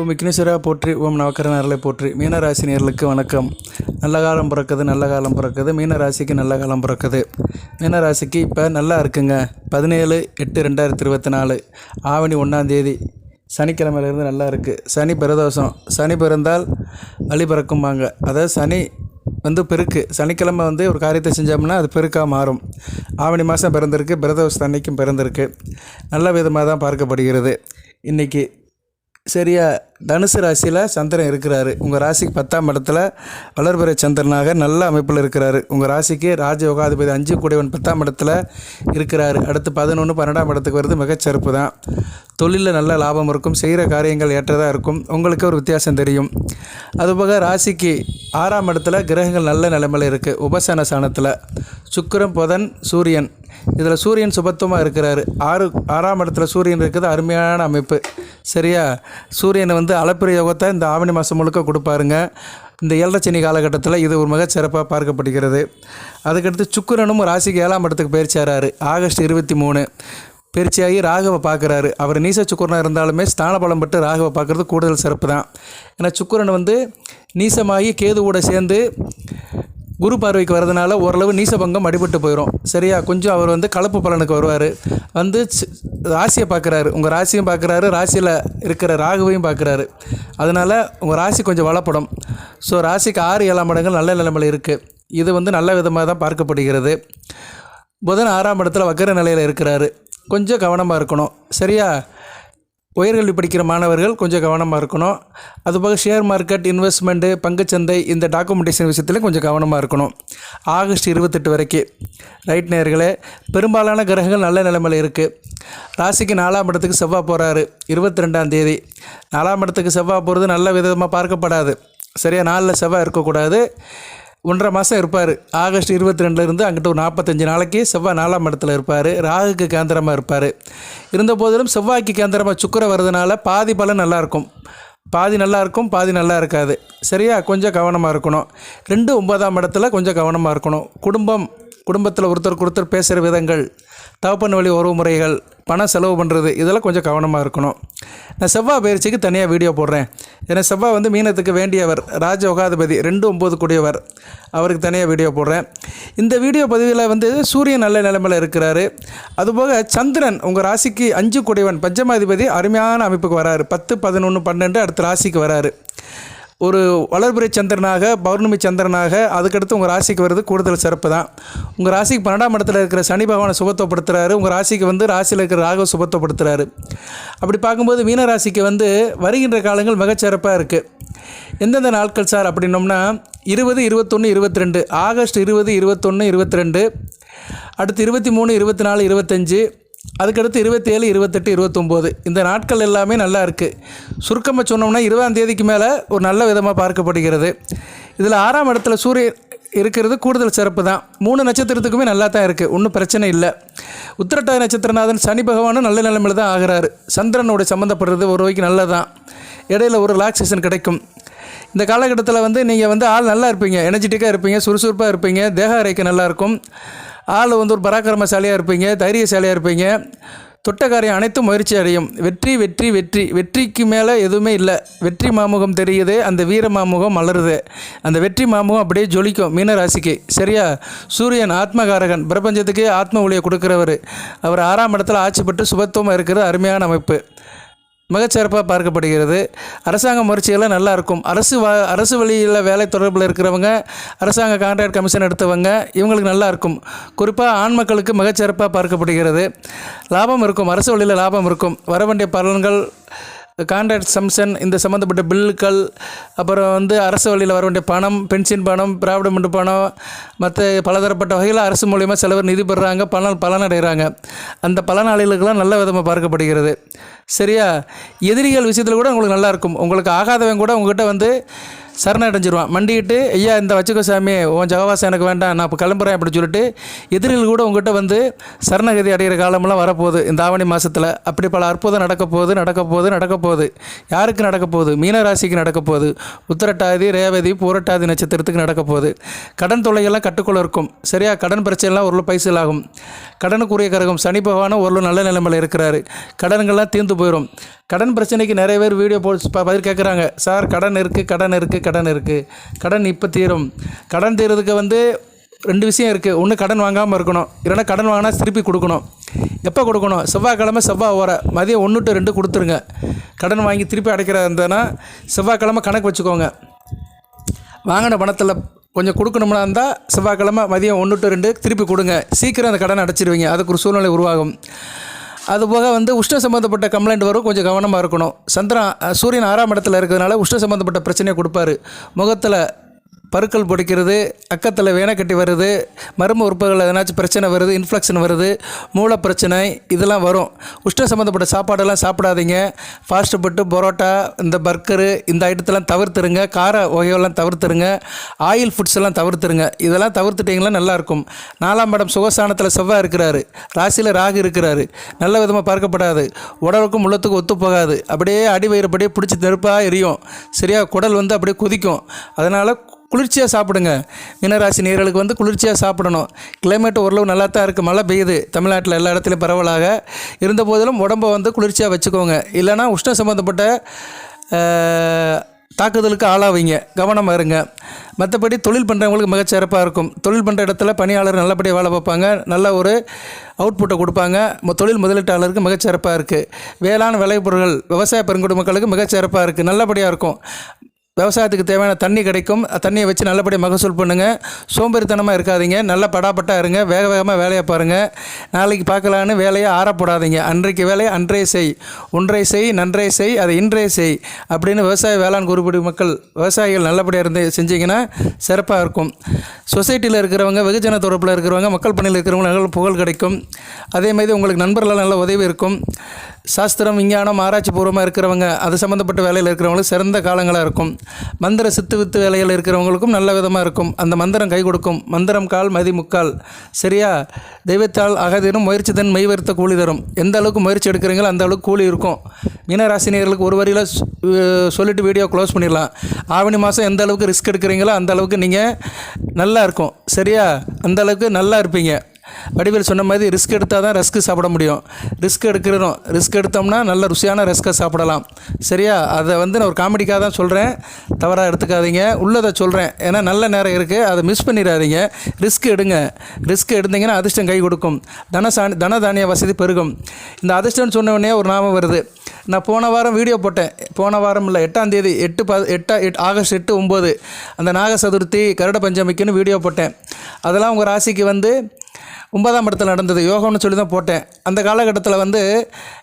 ஓம் விக்னேஸ்வரா போற்றி ஓம் நவக்கரனர்களை போற்றி. மீனராசி நேர்களுக்கு வணக்கம். நல்ல காலம் பிறக்குது நல்ல காலம் பிறக்குது. மீனராசிக்கு நல்ல காலம் பிறக்குது. மீனராசிக்கு இப்போ நல்லா இருக்குங்க. பதினேழு எட்டு ரெண்டாயிரத்தி இருபத்தி நாலு ஆவணி ஒன்றாந்தேதி சனிக்கிழமையிலேருந்து நல்லா இருக்குது சனி பிரதோஷம். சனி பிறந்தால் வழி பிறக்கும்பாங்க. அதாவது சனி வந்து பெருக்கு. சனிக்கிழமை வந்து ஒரு காரியத்தை செஞ்சோம்னா அது பெருக்காக மாறும். ஆவணி மாதம் பிறந்திருக்கு பிரதோஷ அன்னைக்கும் பிறந்திருக்கு. நல்ல விதமாக தான் பார்க்கப்படுகிறது. இன்றைக்கி சரியா? தனுசு ராசியில் சந்திரன் இருக்கிறாரு. உங்கள் ராசிக்கு பத்தாம் இடத்துல வளர்பிறை சந்திரனாக நல்ல அமைப்பில் இருக்கிறாரு. உங்கள் ராசிக்கு ராஜ யோகாதிபதி அஞ்சு கூடியவன் பத்தாம் இடத்துல இருக்கிறாரு. அடுத்து பதினொன்று பன்னெண்டாம் இடத்துக்கு வருது மிகச்சிறப்பு தான் தொழிலில் நல்ல லாபம் இருக்கும் செய்கிற காரியங்கள் ஏற்றதாக இருக்கும். உங்களுக்கு ஒரு வித்தியாசம் தெரியும். அதுபோக ராசிக்கு ஆறாம் இடத்துல கிரகங்கள் நல்ல நிலைமையில் இருக்குது உபசன சாணத்தில் சுக்கரன் புதன் சூரியன். இதில் சூரியன் சுபத்துவமாக இருக்கிறாரு. ஆறு ஆறாம் இடத்துல சூரியன் இருக்குது. அருமையான அமைப்பு. சரியா? சூரியனை வந்து அளப்பிர யோகத்தை இந்த ஆவணி மாதம் முழுக்க கொடுப்பாருங்க. இந்த ஏழரச்சனி காலகட்டத்தில் இது ஒரு மிக சிறப்பாக பார்க்கப்படுகிறது. அதுக்கடுத்து சுக்கிரனும் ராசிக்கு ஏழாம் இடத்துக்கு பயிற்சியாராரு ஆகஸ்ட் இருபத்தி மூணு. பயிற்சியாகி ராகவை பார்க்குறாரு. அவர் நீச சுக்கரனாக இருந்தாலுமே ஸ்தான பலம் பட்டு ராகவை பார்க்குறது கூடுதல் சிறப்பு தான் ஏன்னா சுக்குரன் வந்து நீசமாகி கேது கூட சேர்ந்து குரு பார்வைக்கு வரதுனால ஓரளவு நீசபங்கம் அடிபட்டு போயிடும் சரியா? கொஞ்சம் அவர் வந்து கலப்பு பலனுக்கு வருவார். வந்து ராசியை பார்க்குறாரு. உங்கள் ராசியும் பார்க்குறாரு ராசியில் இருக்கிற ராகுவையும் பார்க்குறாரு. அதனால் உங்கள் ராசி கொஞ்சம் வளப்படும். ஸோ ராசிக்கு ஆறு ஏழாம் இடங்கள் நல்ல நிலைமையில் இருக்குது இது வந்து நல்ல விதமாக தான் பார்க்கப்படுகிறது. புதன் ஆறாம் இடத்துல வக்கர நிலையில் இருக்கிறாரு. கொஞ்சம் கவனமாக இருக்கணும். சரியா? உயர்கல்வி படிக்கிற மாணவர்கள் கொஞ்சம் கவனமாக இருக்கணும். அதுபோக ஷேர் மார்க்கெட் இன்வெஸ்ட்மெண்ட்டு பங்குச்சந்தை இந்த டாக்குமெண்டேஷன் விஷயத்தில் கொஞ்சம் கவனமாக இருக்கணும். ஆகஸ்ட் இருபத்தெட்டு வரைக்கும் ரைட் நேர்களே பெரும்பாலான கிரகங்கள் நல்ல நிலைமையில் இருக்குது ராசிக்கு நாலாம் இடத்துக்கு செவ்வாய் போகிறாரு இருபத்தி ரெண்டாம் தேதி. நாலாம் இடத்துக்கு செவ்வாய் போகிறது நல்ல விதமாக பார்க்கப்படாது. சரியாக நாளில் செவ்வாய் இருக்கக்கூடாது. ஒன்றரை மாதம் இருப்பார். ஆகஸ்ட் இருபத்தி ரெண்டுலேருந்து அங்கிட்ட ஒரு நாற்பத்தஞ்சு நாளைக்கு செவ்வாய் நாலாம் இடத்துல இருப்பார். ராகுக்கு கேந்திரமாக இருப்பார். இருந்த போதிலும் செவ்வாய்க்கு கேந்திரமாக சுக்கரை வர்றதுனால பாதி பலன் நல்லாயிருக்கும் பாதி நல்லா இருக்கும் பாதி நல்லா இருக்காது. சரியா? கொஞ்சம் கவனமாக இருக்கணும். ரெண்டு ஒன்பதாம் இடத்துல கொஞ்சம் கவனமாக இருக்கணும். குடும்பம் குடும்பத்தில் ஒருத்தருக்கு ஒருத்தர் பேசுகிற விதங்கள் தகப்பன் வழி உறவு முறைகள் பணம் செலவு பண்ணுறது இதெல்லாம் கொஞ்சம் கவனமாக இருக்கணும். நான் செவ்வாய் பயிற்சிக்கு தனியாக வீடியோ போடுறேன். ஏன்னா செவ்வாய் வந்து மீனத்துக்கு வேண்டியவர் ராஜ உகாதிபதி ரெண்டு ஒம்பது கூடியவர். அவருக்கு தனியாக வீடியோ போடுறேன். இந்த வீடியோ பதிவில் வந்து சூரியன் நல்ல நிலைமையில் இருக்கிறாரு. அதுபோக சந்திரன் உங்கள் ராசிக்கு அஞ்சு கூடியவன் பஞ்சமாதிபதி அருமையான அமைப்புக்கு வராரு. பத்து பதினொன்று பன்னெண்டு அடுத்த ராசிக்கு வராரு. ஒரு வளர்பிறை சந்திரனாக பௌர்ணமி சந்திரனாக அதுக்கடுத்து உங்கள் ராசிக்கு வருது கூடுதல் சிறப்பு தான். உங்கள் ராசிக்கு பன்னெண்டாம் இடத்துல இருக்கிற சனி பகவானை சுபத்துவப்படுத்துறாரு. உங்கள் ராசிக்கு வந்து ராசியில் இருக்கிற ராக சுகத்தப்படுத்துகிறாரு அப்படி பார்க்கும்போது மீன ராசிக்கு வந்து வருகின்ற காலங்கள் மிகச்சிறப்பாக இருக்குது எந்தெந்த நாட்கள் சார் அப்படின்னோம்னா இருபது இருபத்தொன்று இருபத்தி ரெண்டு ஆகஸ்ட் இருபது இருபத்தொன்று இருபத்தி ரெண்டு அடுத்து இருபத்தி மூணு இருபத்தி நாலு இருபத்தஞ்சு அதுக்கடுத்து இருபத்தேழு இருபத்தெட்டு இருபத்தொம்போது. இந்த நாட்கள் எல்லாமே நல்லா இருக்குது சுருக்கமாக சொன்னோம்னா இருபதாம் தேதிக்கு மேலே ஒரு நல்ல விதமாக பார்க்கப்படுகிறது. இதில் ஆறாம் இடத்துல சூரியன் இருக்கிறது கூடுதல் சிறப்பு தான். மூணு நட்சத்திரத்துக்குமே நல்லா தான் இருக்குது ஒன்றும் பிரச்சனை இல்லை. உத்திரட்டாதி நட்சத்திரநாதன் சனி பகவானும் நல்ல நிலைமையில் தான் ஆகிறாரு. சந்திரனோட சம்மந்தப்படுறது ஒரு வகைக்கு நல்லதான் இடையில ஒரு ரிலாக்ஸேஷன் கிடைக்கும். இந்த காலகட்டத்தில் வந்து நீங்கள் வந்து ஆள் நல்லா இருப்பீங்க. எனர்ஜெட்டிக்காக இருப்பீங்க. சுறுசுறுப்பாக இருப்பீங்க. தேக அறைக்கு நல்லாயிருக்கும் ஆள் வந்து ஒரு பராக்கிரமசாலியாக இருப்பீங்க தைரியசாலியாக இருப்பீங்க. தொட்ட காரியம் அனைத்தும் முயற்சி அடையும். வெற்றி வெற்றி வெற்றி. வெற்றிக்கு மேலே எதுவுமே இல்லை. வெற்றி மாமுகம் தெரியுது அந்த வீர மாமுகம் மலருது. அந்த வெற்றி மாமுகம் அப்படியே ஜொலிக்கும் மீனராசிக்கு சரியா? சூரியன் ஆத்மகாரகன். பிரபஞ்சத்துக்கு ஆத்ம ஒளியை கொடுக்குறவர். அவர் ஆறாம் இடத்துல ஆட்சிப்பட்டு சுபத்துவமாக இருக்கிற அருமையான அமைப்பு. மிகச்சிறப்பாக பார்க்கப்படுகிறது. அரசாங்க முயற்சிகள்லாம் நல்லா இருக்கும். அரசு வ அரசு வழியில் வேலை தொடர்பில் இருக்கிறவங்க அரசாங்க கான்ட்ராக்ட் கமிஷன் எடுத்தவங்க இவங்களுக்கு நல்லா இருக்கும். குறிப்பாக ஆண் மக்களுக்கு மிகச்சிறப்பாக பார்க்கப்படுகிறது. லாபம் இருக்கும். அரசு வழியில் லாபம் இருக்கும். வர வேண்டிய பலன்கள் கான்ட்ராக்ட் சம்சன் இந்த சம்மந்தப்பட்ட பில்லுக்கள் அப்புறம் வந்து அரசு வழியில் வர வேண்டிய பணம் பென்ஷன் பணம் பிராவிடமெண்ட் பணம் மற்ற பலதரப்பட்ட வகையில் அரசு மூலியமாக சிலவர் நிதி பெறுறாங்க பலன் பலனடைகிறாங்க அந்த பலனாளிகளுக்கெல்லாம் நல்ல விதமாக பார்க்கப்படுகிறது. சரியா? எதிரிகள் விஷயத்தில் கூட உங்களுக்கு நல்லாயிருக்கும் உங்களுக்கு ஆகாதவன் கூட உங்ககிட்ட வந்து சரணடைஞ்சிருவான். மண்டிக்கிட்டு ஐயா இந்த வச்சுக்கோ சாமி உன் ஜகவாசம் எனக்கு வேண்டாம் நான் இப்போ கிளம்புறேன் அப்படின்னு சொல்லிட்டு எதிரிகள் கூட உங்ககிட்ட வந்து சரணகதி அடைகிற காலமெல்லாம் வரப்போகுது. இந்த ஆவணி மாதத்தில் அப்படி பல அற்புதம் நடக்க போகுது நடக்க போகுது நடக்க போகுது. யாருக்கு நடக்க போகுது? மீனராசிக்கு நடக்க போகுது. உத்திரட்டாதி ரேவதி பூரட்டாதி நட்சத்திரத்துக்கு நடக்க போகுது. கடன் தொல்லைகள்லாம் கட்டுக்குள்ள இருக்கும். சரியா கடன் பிரச்சனைலாம் ஒரு பைசல் ஆகும் கடனுக்குரிய கரகம் சனி பகவானும் ஒரு நல்ல நிலைமையில் இருக்கிறாரு. கடன்கள்லாம் தீர்ந்து போயிடும் கடன் பிரச்சனைக்கு நிறைய பேர் வீடியோ போட்டு பதில் கேட்குறாங்க சார் கடன் இருக்குது கடன் இருக்குது கடன் இருக்குது கடன் இப்போ தீரும். கடன் தீர்றதுக்கு வந்து ரெண்டு விஷயம் இருக்குது ஒன்று கடன் வாங்காமல் இருக்கணும். இல்லைன்னா கடன் வாங்கினா திருப்பி கொடுக்கணும். எப்போ கொடுக்கணும்? செவ்வாய்க்கிழமை செவ்வாய் ஓர. மதியம் ஒன்று டு ரெண்டு கொடுத்துருங்க. கடன் வாங்கி திருப்பி அடைக்கிறதா இருந்ததுன்னா செவ்வாய்க்கிழமை கணக்கு வச்சுக்கோங்க. வாங்கின பணத்தில் கொஞ்சம் கொடுக்கணும்னா இருந்தால் செவ்வாய்க்கிழமை மதியம் ஒன்று டு ரெண்டு திருப்பி கொடுங்க. சீக்கிரம் அந்த கடனை அடைச்சிடுவீங்க அதுக்கு ஒரு சூழ்நிலை உருவாகும். அதுபோக வந்து உஷ்ண சம்மந்தப்பட்ட கம்ப்ளைண்ட் வரும். கொஞ்சம் கவனமாக இருக்கணும். சந்திரன் சூரியன் ஆறாம் இடத்துல இருக்கிறதுனால உஷ்ண சம்மந்தப்பட்ட பிரச்சனையை கொடுப்பாரு. முகத்தில் பருக்கள் பிடிக்கிறது அக்கத்தில் வேனக்கட்டி வருது மர்ம உறுப்புகள் எதனாச்சும் பிரச்சனை வருது இன்ஃப்ளெக்ஷன் வருது மூளை பிரச்சனை இதெல்லாம் வரும். உஷ்ண சம்மந்தப்பட்ட சாப்பாடெல்லாம் சாப்பிடாதீங்க. ஃபாஸ்ட் ஃபுட்டு பரோட்டா இந்த பர்கரு இந்த ஐட்டத்தெல்லாம் தவிர்த்துருங்க. கார வகைகள்லாம் தவிர்த்துருங்க. ஆயில் ஃபுட்ஸ் எல்லாம் தவிர்த்துருங்க. இதெல்லாம் தவிர்த்துட்டிங்கன்னா நல்லாயிருக்கும். நாலாம் படம் சுகஸ்தானத்தில் செவ்வாய் இருக்கிறாரு. ராசியில் ராகு இருக்கிறாரு. நல்ல விதமாக பார்க்கப்படாது. உடலுக்கும் உள்ளத்துக்கும் ஒத்து போகாது. அப்படியே அடி வயிறுபடியே பிடிச்சி நெருப்பாக எரியும். சரியா குடல் வந்து அப்படியே கொதிக்கும். அதனால் குளிர்ச்சியாக சாப்பிடுங்க. மீனராசி நேர்களுக்கு வந்து குளிர்ச்சியாக சாப்பிடணும். கிளைமேட் ஓரளவு நல்லா தான் இருக்குது மழை பெய்யுது. தமிழ்நாட்டில் எல்லா இடத்துலையும் பரவலாக. இருந்த போதிலும் உடம்பை வந்து குளிர்ச்சியாக வச்சுக்கோங்க. இல்லைன்னா உஷ்ண சம்மந்தப்பட்ட தாக்குதலுக்கு ஆளாவீங்க. கவனமாக இருங்க. மற்றபடி தொழில் பண்ணுறவங்களுக்கு மிகச்சிறப்பாக இருக்கும். தொழில் பண்ணுற இடத்துல பணியாளர் நல்லபடியாக வேலை பார்ப்பாங்க நல்ல ஒரு அவுட்புட்டை கொடுப்பாங்க. தொழில் முதலீட்டாளருக்கு மிகச்சிறப்பாக இருக்குது வேளாண் விளைபொருள் விவசாய பெருங்குடிமக்களுக்கு மிகச்சிறப்பாக இருக்குது நல்லபடியாக இருக்கும். விவசாயத்துக்கு தேவையான தண்ணி கிடைக்கும். தண்ணியை வச்சு நல்லபடியாக மகசூல் பண்ணுங்கள் சோம்பேறித்தனமாக இருக்காதீங்க. நல்ல படாப்பட்டா இருங்க. வேக வேகமாக வேலையை பாருங்கள் நாளைக்கு பார்க்கலான்னு வேலையை ஆறப்படாதீங்க. அன்றைக்கு வேலையை அன்றைய செய். ஒன்றை செய் நன்றை செய் அதை இன்றைய செய் அப்படின்னு விவசாய வேளாண் குறிப்பிடும் மக்கள் விவசாயிகள் நல்லபடியாக இருந்து செஞ்சிங்கன்னா சிறப்பாக இருக்கும். சொசைட்டியில் இருக்கிறவங்க வெகுஜன தொடர்பில் இருக்கிறவங்க மக்கள் பணியில் இருக்கிறவங்க நல்ல புகழ் கிடைக்கும். அதே மாதிரி உங்களுக்கு நண்பர்களால் நல்ல உதவி இருக்கும். சாஸ்திரம் விஞ்ஞானம் ஆராய்ச்சி பூர்வமாக இருக்கிறவங்க அது சம்மந்தப்பட்ட வேலையில் இருக்கிறவங்களுக்கு சிறந்த காலங்களாக இருக்கும். மந்திர சித்து வித்து வேலையில் இருக்கிறவங்களுக்கும் நல்ல விதமாக இருக்கும். அந்த மந்திரம் கை கொடுக்கும். மந்திரம் கால் மதி முக்கால். சரியா? தெய்வத்தால் அகதினும் முயற்சி தன் மெய் வருத்த கூலி தரும். எந்த அளவுக்கு முயற்சி எடுக்கிறீங்களோ அந்த அளவுக்கு கூலி இருக்கும். மீனராசினியர்களுக்கு ஒரு வரியில் சொல்லிவிட்டு சொல்லிட்டு வீடியோ க்ளோஸ் பண்ணிடலாம். ஆவணி மாதம் எந்த அளவுக்கு ரிஸ்க் எடுக்கிறீங்களோ அந்த அளவுக்கு நீங்கள் நல்லா இருக்கும். சரியா? அந்த அளவுக்கு நல்லா இருப்பீங்க. வடிவேல் சொன்ன மாதிரி ரிஸ்க் எடுத்தால் தான் ரஸ்க்கு சாப்பிட முடியும். ரிஸ்க் எடுக்கிறோம் ரிஸ்க் எடுத்தோம்னா நல்ல ருசியான ரஸ்க்கை சாப்பிடலாம். சரியா? அதை வந்து நான் ஒரு காமெடிக்காக தான் சொல்கிறேன் தவறாக எடுத்துக்காதீங்க. உள்ளதை சொல்கிறேன் ஏன்னா நல்ல நேரம் இருக்குது அதை மிஸ் பண்ணிடாதீங்க. ரிஸ்க் எடுங்க. ரிஸ்க் எடுத்தீங்கன்னா அதிர்ஷ்டம் கை கொடுக்கும். தனசாணி தனதானிய வசதி பெருகும். இந்த அதிர்ஷ்டம்னு சொன்ன ஒரு ஞாபகம் வருது. நான் போன வாரம் வீடியோ போட்டேன். போன வாரம் இல்லை எட்டாம் தேதி எட்டு ப எட்டா எட் ஆகஸ்ட் எட்டு ஒம்பது அந்த நாக சதுர்த்தி கருட பஞ்சமிக்குன்னு வீடியோ போட்டேன். அதெல்லாம் உங்கள் ராசிக்கு வந்து ஒன்பதாம் இடத்துல நடந்தது. யோகம்னு சொல்லி தான் போட்டேன். அந்த காலகட்டத்தில் வந்து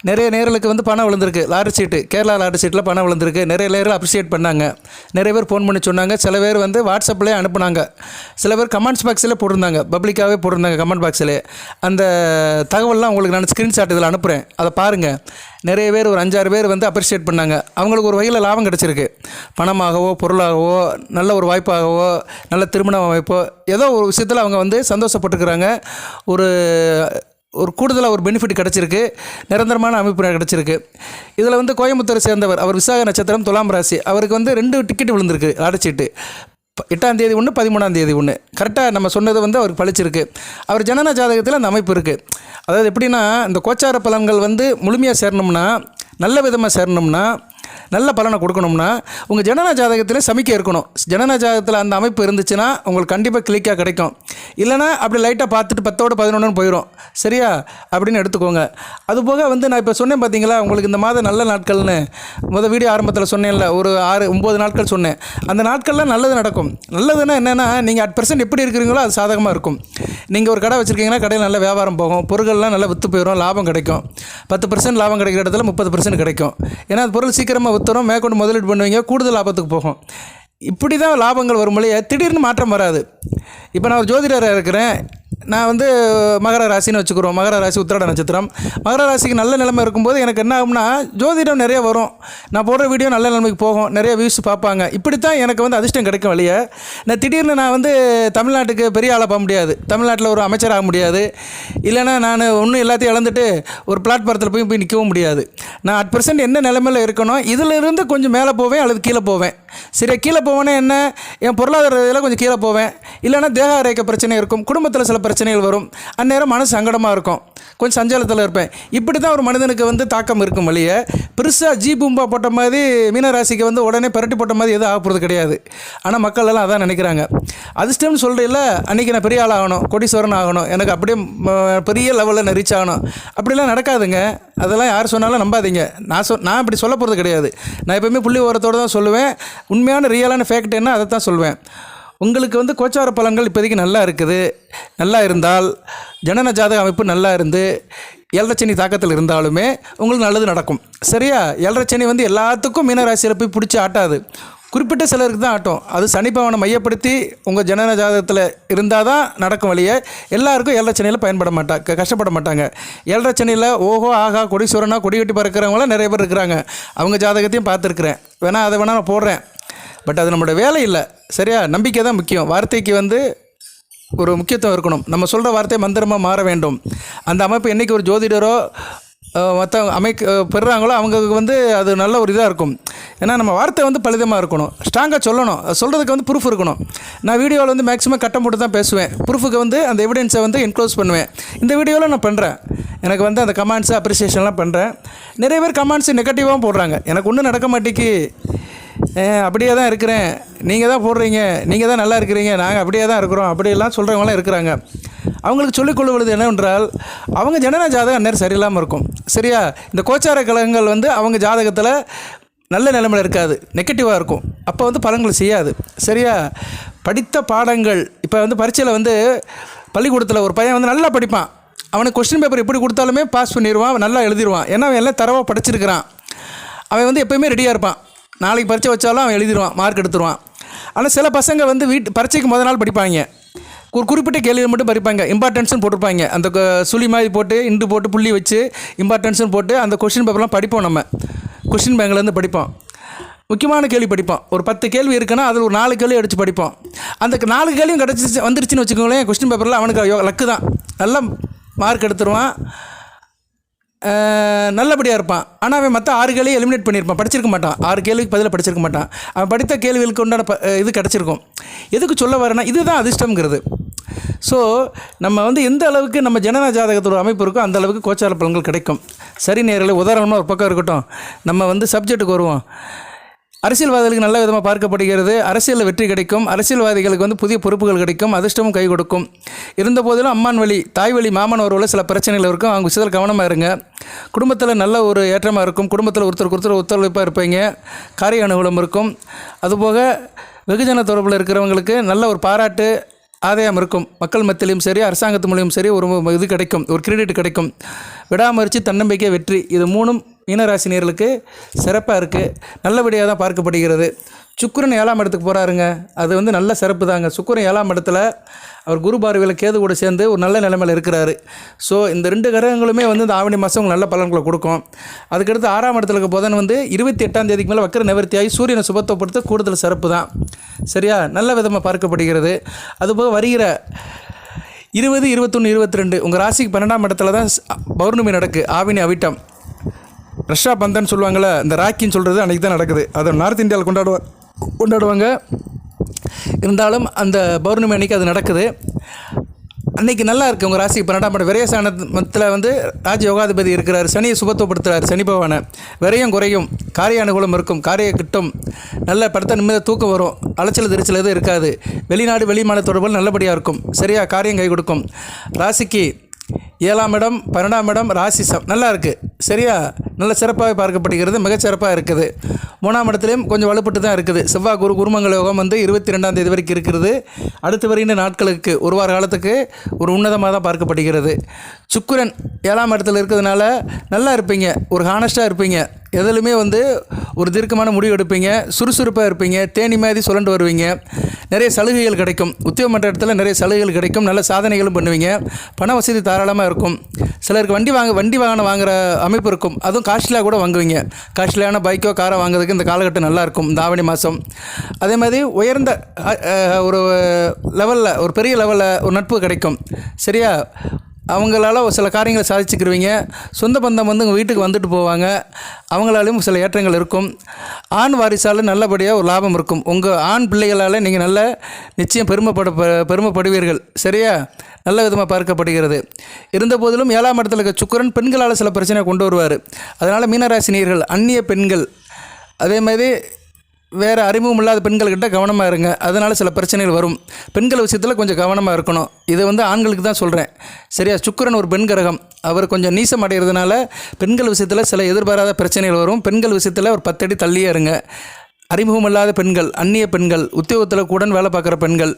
நிறைய நேர்களுக்கு வந்து பணம் விழுந்திருக்கு. லாரி சீட்டு கேரளா லாரி சீட்டில் பணம் விழுந்திருக்கு. நிறைய நேரில் அப்ரிஷியேட் பண்ணாங்க. நிறைய பேர் ஃபோன் பண்ணி சொன்னாங்க. சில பேர் வந்து வாட்ஸ்அப்லேயே அனுப்புனாங்க. சில பேர் கமெண்ட்ஸ் பாக்ஸில் போட்டிருந்தாங்க. பப்ளிக்காகவே போட்டிருந்தாங்க கமெண்ட் பாக்ஸில் அந்த தகவல்லாம் உங்களுக்கு நான் ஸ்க்ரீன்ஷாட் இதில் அனுப்புகிறேன் அதை பாருங்கள் நிறைய பேர் ஒரு அஞ்சாறு பேர் வந்து அப்ரிஷியேட் பண்ணாங்க. அவங்களுக்கு ஒரு வகையில் லாபம் கிடச்சிருக்கு. பணமாகவோ பொருளாகவோ நல்ல ஒரு வாய்ப்பாகவோ நல்ல திருமண வாய்ப்போ ஏதோ ஒரு விஷயத்தில் அவங்க வந்து சந்தோஷப்பட்டுருக்குறாங்க. ஒரு ஒரு கூடுதலாக ஒரு பெனிஃபிட் கிடச்சிருக்கு. நிரந்தரமான அமைப்பு கிடச்சிருக்கு. இதில் வந்து கோயம்புத்தூரை சேர்ந்தவர் அவர் விசாக நட்சத்திரம் துலாம் ராசி. அவருக்கு வந்து ரெண்டு டிக்கெட் விழுந்திருக்கு அடைச்சிட்டு எட்டாம் தேதி ஒன்று பதிமூணாம் தேதி ஒன்று கரெக்டாக நம்ம சொன்னது வந்து அவருக்கு பழிச்சிருக்கு. அவர் ஜனன ஜாதகத்தில் அந்த அமைப்பு இருக்குது அதாவது எப்படின்னா இந்த கோச்சார பலன்கள் வந்து முழுமையாக சேரணும்னா நல்ல விதமாக சேரணும்னா நல்ல பலனை கொடுக்கணும்னா உங்கள் ஜனன ஜாதகத்தில் சமிக்கை இருக்கணும். ஜனன ஜாதகத்தில் அந்த அமைப்பு இருந்துச்சுன்னா உங்களுக்கு கண்டிப்பாக கிளிக்காக கிடைக்கும். இல்லைனா அப்படி லைட்டாக பார்த்துட்டு பத்தோடு பதினொன்று போயிடும் சரியா? அப்படின்னு எடுத்துக்கோங்க. அதுபோக வந்து நான் இப்போ சொன்னேன் பார்த்தீங்களா உங்களுக்கு இந்த மாதம் நல்ல நாட்கள்னு. முதல் வீடியோ ஆரம்பத்தில் சொன்னேன்ல ஒரு ஆறு ஒம்பது நாட்கள் சொன்னேன். அந்த நாட்கள்லாம் நல்லது நடக்கும். நல்லதுன்னா என்னென்னா நீங்கள் அட் பர்சன்ட் எப்படி இருக்கிறீங்களோ அது சாதகமாக இருக்கும். நீங்கள் ஒரு கடை வச்சுருக்கீங்கன்னா கடையில் நல்ல வியாபாரம் போகும். பொருட்கள்லாம் நல்லா விற்று போயிடும் லாபம் கிடைக்கும். பத்து பர்சன்ட் லாபம் கிடைக்கிற இடத்துல முப்பது பர்சன்ட் கிடைக்கும். ஏன்னா அந்த பொருள் சீக்கிரமாக விற்றுறோம் மேற்கொண்டு முதலீடு பண்ணுவீங்க கூடுதல் லாபத்துக்கு போகும். இப்படி தான் லாபங்கள் வரும் திடீர்னு மாற்றம் வராது. இப்போ நான் ஒரு ஜோதிடராக இருக்கிறேன். நான் வந்து மகர ராசின்னு வச்சுக்கிறோம். மகர ராசி உத்திராட நட்சத்திரம். மகர ராசிக்கு நல்ல நிலைமை இருக்கும்போது எனக்கு என்ன ஆகும்னா ஜோதிடம் நிறைய வரும். நான் போடுற வீடியோ நல்ல நிலைமைக்கு போகும். நிறைய வியூஸ் பார்ப்பாங்க. இப்படித்தான் எனக்கு வந்து அதிர்ஷ்டம் கிடைக்கும் வழியே நான் திடீர்னு நான் வந்து தமிழ்நாட்டுக்கு பெரிய ஆளாக போக முடியாது. தமிழ்நாட்டில் ஒரு அமைச்சர் ஆக முடியாது. இல்லைன்னா நான் ஒன்றும் எல்லாத்தையும் இழந்துட்டு ஒரு பிளாட்ஃபாரத்தில் போய் போய் நிற்கவும் முடியாது. நான் அட் பர்சன்ட் என்ன நிலைமையில் இருக்கணும் இதிலிருந்து கொஞ்சம் மேலே போவேன் அல்லது கீழே போவேன். சரியா கீழே போவேன்னா என்ன? என் பொருளாதார இதில் கொஞ்சம் கீழே போவேன். இல்லைன்னா தேக ஆரோக்கிய பிரச்சனை இருக்கும். குடும்பத்தில் சில பிரச்சனைகள் வரும். அந்நேரம் மன சங்கடமாக இருக்கும். கொஞ்சம் சஞ்சலத்தில் இருப்பேன். இப்படி தான் ஒரு மனிதனுக்கு வந்து தாக்கம் இருக்கும் வழியே பெருசாக ஜீ பூம்பா போட்ட மாதிரி மீனராசிக்கு வந்து உடனே பரட்டி போட்ட மாதிரி எதுவும் ஆகப்போகிறது கிடையாது. ஆனால் மக்கள் எல்லாம் அதான் நினைக்கிறாங்க. அதிர்ஷ்டம்னு சொல்கிறீல்ல அன்றைக்கி நான் பெரிய ஆள் ஆகணும் கோடீஸ்வரன் ஆகணும் எனக்கு அப்படியே பெரிய லெவலில் நான் ரீச் ஆகணும் அப்படிலாம் நடக்காதுங்க. அதெல்லாம் யார் சொன்னாலும் நம்பாதீங்க. நான் சொ நான் அப்படி சொல்ல போகிறது கிடையாது. நான் எப்போவுமே புள்ளி ஓரத்தோடு தான் சொல்லுவேன். உண்மையான ரியலான ஃபேக்ட் என்ன அதை தான் சொல்லுவேன் உங்களுக்கு வந்து கோச்சார பலன்கள் இப்போதைக்கு நல்லா இருக்குது. நல்லா இருந்தால் ஜனன ஜாதக அமைப்பு நல்லா இருந்து ஏழரைச்சனி தாக்கத்தில் இருந்தாலுமே உங்களுக்கு நல்லது நடக்கும். சரியா? ஏழரைச்சனி வந்து எல்லாத்துக்கும் மீனராசியில் போய் பிடிச்சி ஆட்டாது. குறிப்பிட்ட சிலருக்கு தான் ஆட்டும். அது சனிப்பவனை மையப்படுத்தி உங்கள் ஜனன ஜாதகத்தில் இருந்தால் தான் நடக்கும் வழியே எல்லாருக்கும் ஏழரைச்சனியில் பயன்பட மாட்டாங்க கஷ்டப்பட மாட்டாங்க. ஏழரைச்சனியில் ஓஹோ ஆகா கொடீஸ்வரனா கொடி கட்டி பறக்கிறவங்களாம் நிறைய பேர் இருக்கிறாங்க. அவங்க ஜாதகத்தையும் பார்த்துருக்குறேன். வேணால் அதை வேணால் நான் போடுறேன். பட் அது நம்மளோட வேலை இல்லை. சரியா? நம்பிக்கை தான் முக்கியம். வார்த்தைக்கு வந்து ஒரு முக்கியத்துவம் இருக்கணும். நம்ம சொல்கிற வார்த்தை மந்திரமாக மாற வேண்டும். அந்த அமைப்பு என்றைக்கு ஒரு ஜோதிடரோ மற்ற அமைக்க பெறுறாங்களோ அவங்களுக்கு வந்து அது நல்ல ஒரு இதாக இருக்கும். ஏன்னா நம்ம வார்த்தை வந்து பலிதமாக இருக்கணும். ஸ்ட்ராங்காக சொல்லணும். அது சொல்கிறதுக்கு வந்து ப்ரூஃப் இருக்கணும். நான் வீடியோவில் வந்து மேக்ஸிமம் கட்டம் போட்டு தான் பேசுவேன். ப்ரூஃபுக்கு வந்து அந்த எவிடன்ஸை வந்து என்க்ளோஸ் பண்ணுவேன். இந்த வீடியோவில் நான் பண்ணுறேன் எனக்கு வந்து அந்த கமெண்ட்ஸு அப்ரிசியேஷன்லாம் பண்ணுறேன் நிறைய பேர் கமெண்ட்ஸு நெகட்டிவாகவும் போடுறாங்க. எனக்கு ஒன்றும் நடக்க மாட்டேங்கி அப்படியே தான் இருக்கிறேன். நீங்கள் தான் போடுறீங்க. நீங்கள் தான் நல்லா இருக்கிறீங்க. நாங்கள் அப்படியே தான் இருக்கிறோம். அப்படியெல்லாம் சொல்கிறவங்களாம் இருக்கிறாங்க. அவங்களுக்கு சொல்லிக் கொள்வது என்னவென்றால் அவங்க ஜனன ஜாதகம் அந்நேரம் சரியில்லாமல் இருக்கும். சரியா? இந்த கோச்சார கழகங்கள் வந்து அவங்க ஜாதகத்தில் நல்ல நிலைமையில் இருக்காது. நெகட்டிவாக இருக்கும். அப்போ வந்து பலன்கள் செய்யாது. சரியா? படித்த பாடங்கள் இப்போ வந்து பரீட்சையில் வந்து பள்ளிக்கூடத்தில் ஒரு பையன் வந்து நல்லா படிப்பான். அவனுக்கு கொஸ்டின் பேப்பர் எப்படி கொடுத்தாலுமே பாஸ் பண்ணிடுவான். நல்லா எழுதிடுவான். ஏன்னா அவன் எல்லாம் தரவாக படிச்சிருக்கிறான். அவன் வந்து எப்பயுமே ரெடியாக இருப்பான். நாளைக்கு பரீட்சை வச்சாலும் அவன் எழுதிடுவான் மார்க் எடுத்துருவான். ஆனால் சில பசங்க வந்து வீட்டு பரீட்சைக்கு முத நாள் படிப்பாங்க. ஒரு குறிப்பிட்ட கேள்வியை மட்டும் படிப்பாங்க இம்பார்ட்டன்ஸ்னு போட்டிருப்பாங்க. அந்த சுழி மாதிரி போட்டு இண்டு போட்டு புள்ளி வச்சு இம்பார்ட்டன்ஸ்னு போட்டு அந்த கொஷின் பேப்பர்லாம் படிப்போம் நம்ம. கொஷின் பேங்க்லேருந்து படிப்போம். முக்கியமான கேள்வி படிப்போம். ஒரு பத்து கேள்வி இருக்குன்னா அதில் ஒரு நாலு கேள்வி அடித்து படிப்போம். அந்த நாலு கேள்வியும் கிடச்சி வந்துருச்சுன்னு வச்சுக்கோங்களேன் கொஸ்டின் பேப்பரில் அவனுக்கு லக்கு தான். நல்லா மார்க் எடுத்துருவான். நல்லபடியாக இருப்பான். ஆனால் அவன் மற்ற ஆறு கேள்வியை எலிமினேட் பண்ணியிருப்பான். படிச்சிருக்க மாட்டான். ஆறு கேள்விக்கு பதிலாக படிச்சிருக்க மாட்டான். அவன் படித்த கேள்விகளுக்கு உண்டான ப இது கிடச்சிருக்கும். எதுக்கு சொல்ல வரேன்னா இதுதான் அதிர்ஷ்டங்கிறது ஸோ நம்ம வந்து எந்த அளவுக்கு நம்ம ஜனன ஜாதகத்தோட அமைப்பு இருக்கோ அந்த அளவுக்கு கோச்சார பலன்கள் கிடைக்கும். சரி நேரில் உதாரணமாக ஒரு பக்கம் இருக்கட்டும். நம்ம வந்து சப்ஜெக்ட்டுக்கு வருவோம். அரசியல்வாதிகளுக்கு நல்ல விதமாக பார்க்கப்படுகிறது. அரசியலில் வெற்றி கிடைக்கும். அரசியல்வாதிகளுக்கு வந்து புதிய பொறுப்புகள் கிடைக்கும். அதிர்ஷ்டமும் கை கொடுக்கும். இருந்த போதிலும் அம்மான் வழி தாய் வழி மாமன் உறவில் சில பிரச்சனைகள் இருக்கும். அவங்க விஷயத்தில் கவனமாக இருங்க. குடும்பத்தில் நல்ல ஒரு ஏற்றமாக இருக்கும். குடும்பத்தில் ஒருத்தருக்கு ஒருத்தர் ஒத்துழைப்பாக இருப்பீங்க. காரிய அனுகூலம் இருக்கும். அதுபோக வெகுஜன தொடர்பில் இருக்கிறவங்களுக்கு நல்ல ஒரு பாராட்டு ஆதாயம் இருக்கும். மக்கள் மத்தியிலும் சரி அரசாங்கத்து மூலியம் சரி ஒரு இது கிடைக்கும். ஒரு கிரெடிட் கிடைக்கும். விடாமுயற்சி தன்னம்பிக்கை வெற்றி. இது மூணும் மீனராசினியர்களுக்கு சிறப்பாக இருக்குது நல்லபடியாக தான் பார்க்கப்படுகிறது. சுக்கிரன் ஏழாம் இடத்துக்கு போகிறாருங்க அது வந்து நல்ல சிறப்பு தாங்க. சுக்கிரன் ஏழாம் இடத்துல அவர் குரு பார்வையில் கேது கூட சேர்ந்து ஒரு நல்ல நிலைமையில் இருக்கிறாரு. ஸோ இந்த ரெண்டு கிரகங்களுமே வந்து இந்த ஆவணி மாதம் உங்களுக்கு நல்ல பலன்களை கொடுக்கும். அதுக்கடுத்து ஆறாம் இடத்துல இருக்க புதன் வந்து இருபத்தி எட்டாம் தேதிக்கு மேலே வக்கர நிவர்த்தியாகி சூரியனை சுபத்துவப்படுத்த கூடுதல் சிறப்பு தான். சரியா? நல்ல விதமாக பார்க்கப்படுகிறது. அதுபோக வருகிற இருபது இருபத்தொன்று இருபத்தி ரெண்டு உங்கள் ராசிக்கு பன்னெண்டாம் இடத்துல தான் ஸ்- பௌர்ணமி நடக்கு. ஆவினி அவிட்டம். ரஷ்யா பந்தன் சொல்லுவாங்கள்ல இந்த ராக்கின்னு சொல்கிறது அன்றைக்கி தான் நடக்குது. அதை நார்த் இந்தியாவில் கொண்டாடுவா கொண்டாடுவாங்க. இருந்தாலும் அந்த பௌர்ணமி அன்னைக்கு அது நடக்குது. அன்னைக்கு நல்லா இருக்குது உங்கள் ராசி. பன்னெண்டாம் இடம் விரயசானத்தில் வந்து ராஜ யோகாதிபதி இருக்கிறார். சனியை சுபத்துவப்படுத்துகிறார் சனி பகவானை. விரையும் குறையும். காரிய அனுகூலம் இருக்கும். காரிய கிட்டும். நல்ல படுத்த நிம்மதியாக தூக்கம் வரும். அலைச்சல் திருச்சல் எதுவும் இருக்காது. வெளிநாடு வெளிமான தொடர்புகள் நல்லபடியாக இருக்கும். சரியாக காரியம் கை கொடுக்கும். ராசிக்கு ஏழாம் இடம் பன்னெண்டாம் இடம் ராசி சம் நல்லா இருக்குது சரியா? நல்ல சிறப்பாக பார்க்கப்படுகிறது மிகச்சிறப்பாக இருக்குது. மூணாம் இடத்துலையும் கொஞ்சம் வலுப்பட்டு தான் இருக்குது. செவ்வாய் குரு குருமங்கல யோகம் வந்து இருபத்தி ரெண்டாம் தேதி வரைக்கும் இருக்கிறது அடுத்து வருகின்ற நாட்களுக்கு ஒரு வார காலத்துக்கு ஒரு உன்னதமாக தான் பார்க்கப்படுகிறது. சுக்கிரன் ஏழாம் இடத்துல இருக்கிறதுனால நல்லா இருப்பீங்க ஒரு ஹானஸ்ட்டாக இருப்பீங்க. எதுலையுமே வந்து ஒரு தீர்க்கமான முடிவு எடுப்பீங்க சுறுசுறுப்பாக இருப்பீங்க தேனி மாதிரி சுழண்டு வருவீங்க. நிறைய சலுகைகள் கிடைக்கும். உத்தியோகம் பண்ணுற இடத்துல நிறைய சலுகைகள் கிடைக்கும். நல்ல சாதனைகளும் பண்ணுவீங்க. பண வசதி தாராளமாக இருக்கும். சிலருக்கு வண்டி வாங்க வண்டி வாகனம் வாங்குற அமைப்பு இருக்கும். அதுவும் காஸ்ட்லியாக கூட வாங்குவீங்க. காஸ்ட்லியான பைக்கோ காரோ வாங்குறதுக்கு இந்த காலகட்டம் நல்லாயிருக்கும் இந்த ஆவணி மாதம் அதே மாதிரி உயர்ந்த ஒரு லெவலில் ஒரு பெரிய லெவலில் ஒரு நட்பு கிடைக்கும். சரியா? அவங்களால ஒரு சில காரியங்களை சாதிச்சுக்கிருவீங்க. சொந்த பந்தம் வந்து உங்கள் வீட்டுக்கு வந்துட்டு போவாங்க. அவங்களாலையும் சில ஏற்றங்கள் இருக்கும். ஆண் வாரிசால் நல்லபடியாக ஒரு லாபம் இருக்கும். உங்கள் ஆண் பிள்ளைகளால் நீங்கள் நல்ல நிச்சயம் பெருமைப்பட பெருமைப்படுவீர்கள். சரியா? நல்ல விதமாக பார்க்கப்படுகிறது. இருந்த போதிலும் ஏழாம் இடத்துல இருக்க சுக்கிரன் பெண்களால் சில பிரச்சனை கொண்டு வருவார். அதனால் மீனராசினியர்கள் அந்நிய பெண்கள் அதே மாதிரி வேறு அறிமுகம் இல்லாத பெண்கள்கிட்ட கவனமாக இருங்க. அதனால் சில பிரச்சனைகள் வரும். பெண்கள் விஷயத்தில் கொஞ்சம் கவனமாக இருக்கணும். இதை வந்து ஆண்களுக்கு தான் சொல்கிறேன் சரியா? சுக்கரன் ஒரு பெண் கிரகம். அவர் கொஞ்சம் நீசம் அடைகிறதுனால பெண்கள் விஷயத்தில் சில எதிர்பாராத பிரச்சனைகள் வரும். பெண்கள் விஷயத்தில் ஒரு பத்தடி தள்ளியே இருங்க. அறிமுகம் இல்லாத பெண்கள் அந்நிய பெண்கள் உத்தியோகத்தில் கூட வேலை பார்க்குற பெண்கள்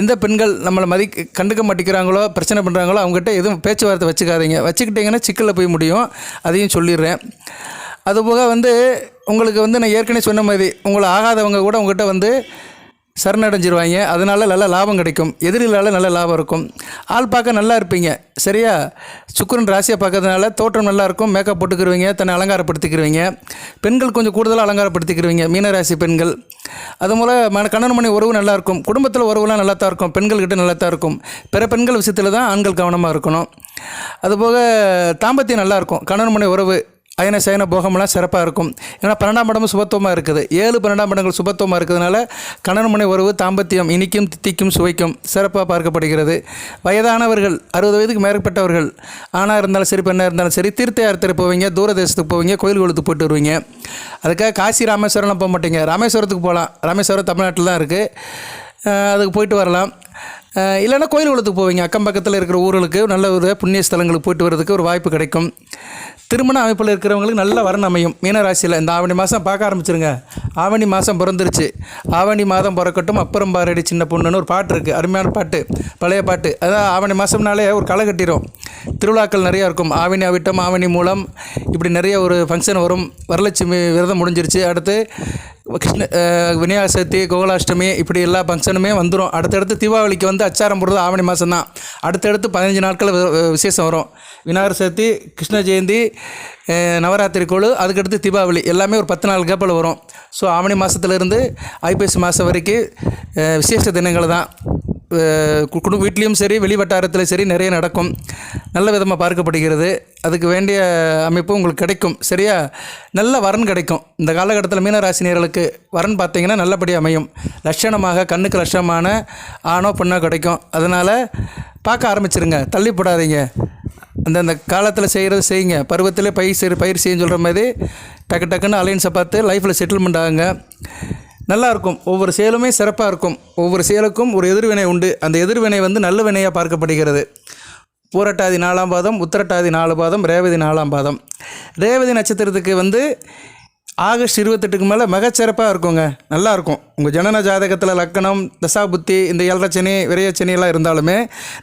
எந்த பெண்கள் நம்மளை மதி கண்டுக்க மாட்டேங்கிறாங்களோ பிரச்சனை பண்ணுறாங்களோ அவங்ககிட்ட எதுவும் பேச்சுவார்த்தை வச்சுக்காதீங்க. வச்சுக்கிட்டிங்கன்னா சிக்கலில் போய் முடியும். அதையும் சொல்லிடுறேன். அதுபோக வந்து உங்களுக்கு வந்து நான் ஏற்கனவே சொன்ன மாதிரி உங்களை ஆகாதவங்க கூட உங்கள்கிட்ட வந்து சரணடைஞ்சிருவாங்க. அதனால் நல்ல லாபம் கிடைக்கும். எதிரிகளால் நல்ல லாபம் இருக்கும். ஆள் பார்க்க நல்லா இருப்பீங்க. சரியா? சுக்கரன் ராசியை பார்க்கறதுனால தோற்றம் நல்லாயிருக்கும் மேக்கப் போட்டுக்கிருவீங்க. தன்னை அலங்காரப்படுத்திக்கிருவீங்க. பெண்கள் கொஞ்சம் கூடுதலாக அலங்காரப்படுத்திக்கிருவீங்க. மீனராசி பெண்கள். அது மூல மன கணவன் மணி உறவு நல்லாயிருக்கும் குடும்பத்தில் உறவுலாம் நல்லா தான் இருக்கும். பெண்கள்கிட்ட நல்லா தான் இருக்கும். பிற பெண்கள் விஷயத்தில் தான் ஆண்கள் கவனமாக இருக்கணும். அதுபோக தாம்பத்தியம் நல்லாயிருக்கும் கணவன் மணி உறவு அயன சயன போகமெல்லாம் சிறப்பாக இருக்கும். ஏன்னா பன்னெண்டாம் இடமும் சுபத்துவமாக இருக்குது. ஏழு பன்னெண்டாம் இடங்கள் சுபத்துவமாக இருக்கிறதுனால கணவன் முனை உறவு தாம்பத்தியம் இனிக்கும் தித்திக்கும் சுவைக்கும் சிறப்பாக பார்க்கப்படுகிறது. வயதானவர்கள் அறுபது வயதுக்கு மேற்பட்டவர்கள் ஆணாக இருந்தாலும் சரி பெண்ணாக இருந்தாலும் சரி தீர்த்த யாத்திரை போவீங்க தூர தேசத்துக்கு போவீங்க கோயில் குளத்துக்கு போயிட்டு வருவீங்க. அதுக்காக காசி ராமேஸ்வரம்லாம் போக மாட்டீங்க. ராமேஸ்வரத்துக்கு போகலாம். ராமேஸ்வரம் தமிழ்நாட்டில் தான் இருக்குது அதுக்கு போயிட்டு வரலாம். இல்லைன்னா கோயில் குளத்துக்கு போவீங்க. அக்கம் பக்கத்தில் இருக்கிற ஊர்களுக்கு நல்ல ஒரு புண்ணிய ஸ்தலங்களுக்கு போயிட்டு வர்றதுக்கு ஒரு வாய்ப்பு கிடைக்கும். திருமண அமைப்பில் இருக்கிறவங்களுக்கு நல்ல வரன் அமையும். மீனராசியில் இந்த ஆவணி மாதம் பார்க்க ஆரம்பிச்சிருங்க. ஆவணி மாதம் பிறந்துருச்சு. ஆவணி மாதம் பிறக்கட்டும் அப்புறம் பாரடி சின்ன பொண்ணுன்னு ஒரு பாட்டு இருக்குது அருமையான பாட்டு பழைய பாட்டு. அதான் ஆவணி மாதம்னாலே ஒரு களை கட்டிடும் திருவிழாக்கள் நிறையா இருக்கும். ஆவணி அவிட்டம் ஆவணி மூலம் இப்படி நிறைய ஒரு ஃபங்க்ஷன் வரும். வரலட்சுமி விரதம் முடிஞ்சிருச்சு. அடுத்து கிருஷ்ண விநாயகர் சதுர்த்தி கோகுலாஷ்டமி இப்படி எல்லா ஃபங்க்ஷனுமே வந்துடும் அடுத்தடுத்து தீபாவளிக்கு வந்து அச்சாரம் போடுறது ஆவணி மாதம் தான் அடுத்தடுத்து பதினஞ்சு நாட்கள் விசேஷம் வரும். விநாயகர் சதுர்த்தி கிருஷ்ண ஜெயந்தி நவராத்திரி கோழு அதுக்கடுத்து தீபாவளி. எல்லாமே ஒரு பத்து நாள் கேப்பில் வரும். ஸோ ஆவணி மாதத்துலேருந்து ஐப்பசி மாதம் வரைக்கும் விசேஷ தினங்கள் தான் வீட்லேயும் சரி வெளி வட்டாரத்தில் சரி நிறைய நடக்கும். நல்ல விதமாக பார்க்கப்படுகிறது. அதுக்கு வேண்டிய அமைப்பு உங்களுக்கு கிடைக்கும். சரியா? நல்ல வரன் கிடைக்கும். இந்த காலகட்டத்தில் மீனராசினியர்களுக்கு வரன் பார்த்தீங்கன்னா நல்லபடியாக அமையும். லட்சணமாக கண்ணுக்கு லட்சணமான ஆணோ பெண்ணோ கிடைக்கும். அதனால் பார்க்க ஆரம்பிச்சிருங்க. தள்ளி போடாதீங்க. அந்தந்த காலத்தில் செய்கிறது செய்யுங்க. பருவத்தில் பயிர் செய் பயிர் செய்யுன்னு சொல்கிற மாதிரி டக்கு டக்குன்னு அலைன்ஸை பார்த்து லைஃப்பில் செட்டில்மெண்ட் ஆகுங்க. நல்லா இருக்கும் ஒவ்வொரு செயலுமே சிறப்பாக இருக்கும். ஒவ்வொரு செயலுக்கும் ஒரு எதிர்வினை உண்டு. அந்த எதிர்வினை வந்து நல்ல வினையாக பார்க்கப்படுகிறது. பூரட்டாதி நாலாம் பாதம் உத்திரட்டாதி நாலு பாதம் ரேவதி நாலாம் பாதம். ரேவதி நட்சத்திரத்துக்கு வந்து ஆகஸ்ட் இருபத்தெட்டுக்கு மேலே மிகச்சிறப்பாக இருக்குங்க. நல்லாயிருக்கும் உங்கள் ஜனன ஜாதகத்தில் லக்கணம் தசா புத்தி இந்த ஏழரச்சனி விரையச்சனி எல்லாம் இருந்தாலுமே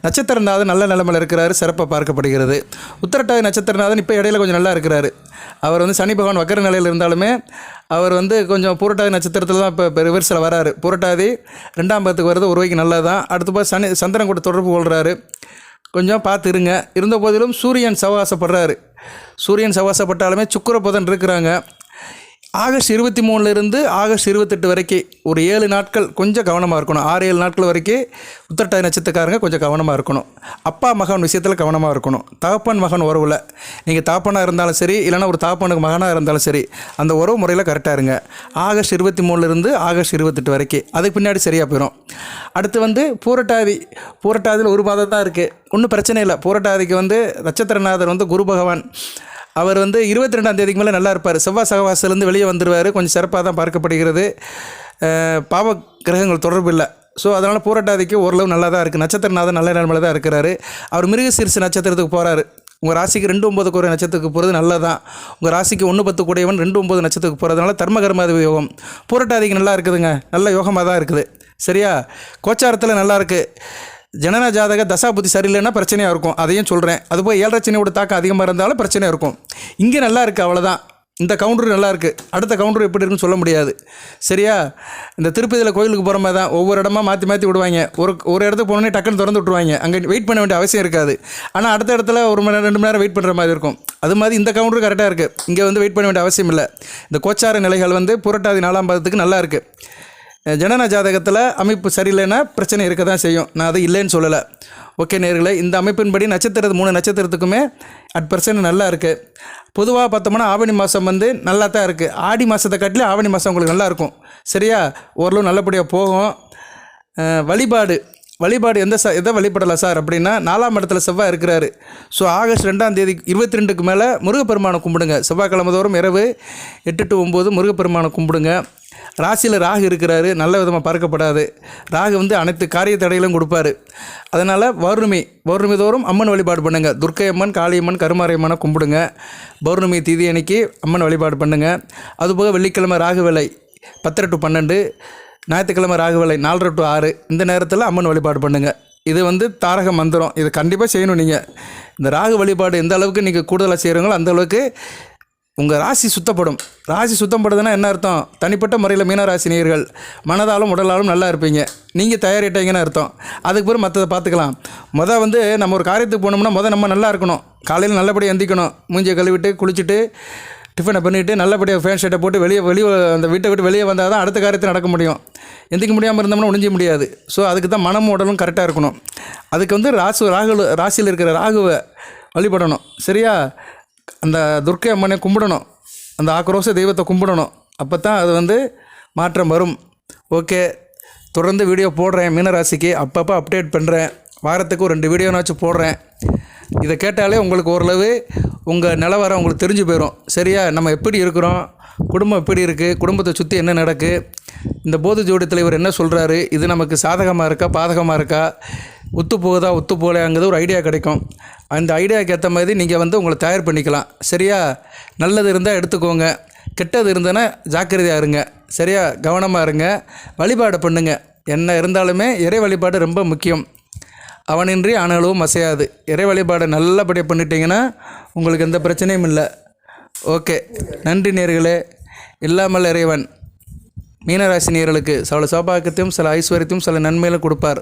நட்சத்திரநாதன் நல்ல நிலமையில் இருக்கிறாரு சிறப்பாக பார்க்கப்படுகிறது. உத்திரட்டாதி நட்சத்திரநாதன் இப்போ இடையில கொஞ்சம் நல்லா இருக்கிறாரு. அவர் வந்து சனி பகவான் வக்கர நிலையில் இருந்தாலுமே அவர் வந்து கொஞ்சம் பூரட்டாதி நட்சத்திரத்தில் தான் இப்போ ரிவர்ஸில் வராரு. பூரட்டாதி ரெண்டாம் பத்துக்கு வர்றது ஒரு வைக்கு நல்லது? தான் அடுத்து போய் சனி சந்திரன் கூட தொடர்பு கொள்கிறாரு கொஞ்சம் பார்த்து இருங்க. இருந்த போதிலும் சூரியன் சவாசப்படுறாரு சூரியன் சவாசப்பட்டாலுமே சுக்கிர புதன் இருக்கிறாங்க. ஆகஸ்ட் இருபத்தி மூணுலேருந்து ஆகஸ்ட் இருபத்தெட்டு வரைக்கும் ஒரு ஏழு நாட்கள் கொஞ்சம் கவனமாக இருக்கணும். ஆறு ஏழு நாட்கள் வரைக்கும் உத்திரட்டாதி நட்சத்திரக்காரங்க கொஞ்சம் கவனமாக இருக்கணும். அப்பா மகன் விஷயத்தில் கவனமாக இருக்கணும். தகப்பன் மகன் உறவில். நீங்கள் தாப்பனாக இருந்தாலும் சரி இல்லைன்னா ஒரு தாப்பனுக்கு மகனாக இருந்தாலும் சரி அந்த உறவு முறையில் கரெக்டாக இருங்க. ஆகஸ்ட் இருபத்தி மூணுலேருந்து ஆகஸ்ட் இருபத்தெட்டு வரைக்கும் அதுக்கு பின்னாடி சரியாக போயிடும் அடுத்து வந்து பூரட்டாதி. பூரட்டாதியில் ஒரு மாதம் தான் இருக்குது ஒன்றும் பிரச்சனை இல்லை. பூரட்டாதிக்கு வந்து நட்சத்திரநாதர் வந்து குரு பகவான். அவர் வந்து இருபத்தி ரெண்டாம் தேதிக்கு மேலே நல்லா இருப்பார். செவ்வாய் சகவாசிலேருந்து வெளியே வந்துடுவார் கொஞ்சம் சிறப்பாக தான் பார்க்கப்படுகிறது. பாவ கிரகங்கள் தொடர்பு இல்லை. ஸோ அதனால் பூரட்டாதிக்கு ஓரளவு நல்லா தான் இருக்குது நட்சத்திரநாதன் நல்ல நிலைமையில தான் இருக்கிறாரு. அவர் மிருகசீரிசு நட்சத்திரத்துக்கு போகிறாரு உங்கள் ராசிக்கு ரெண்டு ஒம்பது குறை நட்சத்திரத்துக்கு போகிறது நல்லதான். உங்கள் ராசிக்கு ஒன்று பத்து கூடையவன் ரெண்டு ஒம்பது நட்சத்திரத்துக்கு போகிறதுனால தர்மகர்மாதி யோகம். பூரட்டாதிக்கு நல்லா இருக்குதுங்க. நல்ல யோகமாக தான் இருக்குது. சரியா? கோச்சாரத்தில் நல்லா இருக்குது ஜனன ஜாதக தசா புத்தி சரியில்லைன்னா பிரச்சனையாக இருக்கும். அதையும் சொல்கிறேன் அதுபோல் ஏழரை சனியோட தாக்கம் அதிகமாக இருந்தாலும் பிரச்சனையாக இருக்கும். இங்கே நல்லா இருக்குது அவ்வளோதான் இந்த கவுண்டர் நல்லா இருக்குது அடுத்த கவுண்டர் எப்படி இருக்குன்னு சொல்ல முடியாது. சரியா? இந்த திருப்பதியில் கோயிலுக்கு போகிற மாதிரி தான் ஒவ்வொரு இடமா மாற்றி மாற்றி விடுவாங்க. ஒரு ஒரு இடத்துக்கு போனோடனே டக்குன்னு திறந்து விட்ருவாங்க அங்கே வெயிட் பண்ண வேண்டிய அவசியம் இருக்காது. ஆனால் அடுத்த இடத்துல ஒரு மணி நேரம் ரெண்டு மணி நேரம் வெயிட் பண்ணுற மாதிரி இருக்கும். அது மாதிரி இந்த கவுண்டர் கரெக்டாக இருக்குது இங்கே வந்து வெயிட் பண்ண வேண்டிய அவசியம் இல்லை. இந்த கோச்சார நிலைகள் வந்து புரட்டாதி நாலாம் பாதத்துக்கு நல்லா இருக்குது ஜனன ஜாதகத்தில் அமைப்பு சரியில்லைன்னா பிரச்சனை இருக்க தான் செய்யும். நான் அதை இல்லைன்னு சொல்லலை. ஓகே நேர்களை இந்த அமைப்பின்படி நட்சத்திரத்து மூணு நட்சத்திரத்துக்குமே அட் பர்சன்ட் நல்லா இருக்குது பொதுவாக பார்த்தோம்னா ஆவணி மாதம் வந்து நல்லா தான் இருக்குது ஆடி மாதத்தை காட்டிலும் ஆவணி மாதம் உங்களுக்கு நல்லாயிருக்கும் சரியா? ஓரளவு நல்லபடியாக போகும். வழிபாடு. வழிபாடு எந்த ச எதை வழிபடலை சார்? அப்படின்னா நாலாம் இடத்துல செவ்வாய் இருக்கிறாரு. ஸோ ஆகஸ்ட் ரெண்டாம் தேதி இருபத்தி ரெண்டுக்கு மேலே முருகப்பெருமானை கும்பிடுங்க. செவ்வாய்க்கிழமை தோறும் இரவு எட்டு டு ஒம்பது முருகப்பெருமானை கும்பிடுங்க. ராசியில் ராகு இருக்கிறாரு நல்ல விதமாக பார்க்கப்படாது. ராகு வந்து அனைத்து காரிய தடைகளும் கொடுப்பாரு. அதனால் பௌர்ணமி பௌர்ணமி தோறும் அம்மன் வழிபாடு பண்ணுங்கள் துர்க்கை அம்மன் காளியம்மன் கருமாரியம்மனை கும்பிடுங்க. பௌர்ணமி தீதி அன்னைக்கு அம்மன் வழிபாடு பண்ணுங்கள் அதுபோக வெள்ளிக்கிழமை ராகு வேலை பத்தரை டு பன்னெண்டு ஞாயிற்றுக்கிழமை ராகு வேலை நாலரை டு ஆறு இந்த நேரத்தில் அம்மன் வழிபாடு பண்ணுங்கள் இது வந்து தாரக மந்திரம். இது கண்டிப்பாக செய்யணும் நீங்கள் இந்த ராகு வழிபாடு எந்த அளவுக்கு நீங்கள் கூடுதலாக செய்கிறீங்களோ அந்தளவுக்கு உங்கள் ராசி சுத்தப்படும். ராசி சுத்தம் படுதுன்னா என்ன அர்த்தம்? தனிப்பட்ட முறையில் மீனராசி நேயர்கள் மனதாலும் உடலாலும் நல்லா இருப்பீங்க. நீங்கள் தயாரிட்டீங்கன்னு அர்த்தம். அதுக்கு பிறகு மற்றதை பார்த்துக்கலாம் மொதல் வந்து நம்ம ஒரு காரியத்துக்கு போனோம்னா மொதல் நம்ம நல்லா இருக்கணும். காலையில் நல்லபடியாக எந்திக்கணும். மூஞ்சியை கழுவிட்டு குளிச்சுட்டு டிஃபனை பண்ணிவிட்டு நல்லபடியாக ஃபேன் ஷர்ட்டை போட்டு வெளியே வெளியே அந்த வீட்டை விட்டு வெளியே வந்தால் தான் அடுத்த காரியத்தை நடக்க முடியும். எந்திக்க முடியாமல் இருந்தோம்னா ஒழிஞ்ச முடியாது. ஸோ அதுக்கு தான் மனமும் உடலும் கரெக்டாக இருக்கணும். அதுக்கு வந்து ராசு ராகு ராசியில் இருக்கிற ராகுவை வழிபடணும். சரியா? அந்த துர்க்கை அம்மனை கும்பிடணும். அந்த ஆக்ரோஷ தெய்வத்தை கும்பிடணும். அப்போ தான் அது வந்து மாற்றம் வரும். ஓகே தொடர்ந்து வீடியோ போடுறேன். மீனராசிக்கு அப்பப்போ அப்டேட் பண்ணுறேன் வாரத்துக்கு ஒரு ரெண்டு வீடியோனாச்சும் போடுறேன். இதை கேட்டாலே உங்களுக்கு ஓரளவு உங்கள் நிலவரம் உங்களுக்கு தெரிஞ்சு போயிடும் சரியா? நம்ம எப்படி இருக்கிறோம்? குடும்பம் எப்படி இருக்குது குடும்பத்தை சுற்றி என்ன நடக்கு? இந்த போது ஜோடி தலைவர் என்ன சொல்கிறாரு இது நமக்கு சாதகமாக இருக்கா? பாதகமாக இருக்கா? ஒத்து போகுதா ஒத்து போகலையாங்கிறது ஒரு ஐடியா கிடைக்கும். அந்த ஐடியாவுக்கு ஏற்ற மாதிரி நீங்கள் வந்து உங்களை தயார் பண்ணிக்கலாம். சரியா? நல்லது இருந்தால் எடுத்துக்கோங்க. கெட்டது இருந்ததுன்னா ஜாக்கிரதையாக இருங்க. சரியா? கவனமாக இருங்க. வழிபாடு பண்ணுங்க. என்ன இருந்தாலுமே இறை வழிபாடு ரொம்ப முக்கியம். அவனின்றி ஆனாலும் அசையாது. இறை வழிபாடை நல்லபடியாக பண்ணிட்டீங்கன்னா உங்களுக்கு எந்த பிரச்சனையும் இல்லை. ஓகே. நன்றி நேர்களே. இல்லாமல் இறைவன். மீனராசி நேர்களுக்கு சில சௌபாக்கியத்தையும் சில ஐஸ்வர்யத்தையும் சில நன்மைகளை கொடுப்பார்.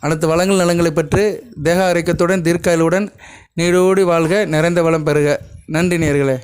அனைத்து வளங்கள் நலங்களை பெற்று தேக ஆரோக்கியத்துடன் தீர்க்காயலுடன் நீடோடி வாழ்க நிறைந்த வளம் பெறுக. நன்றி நேர்களே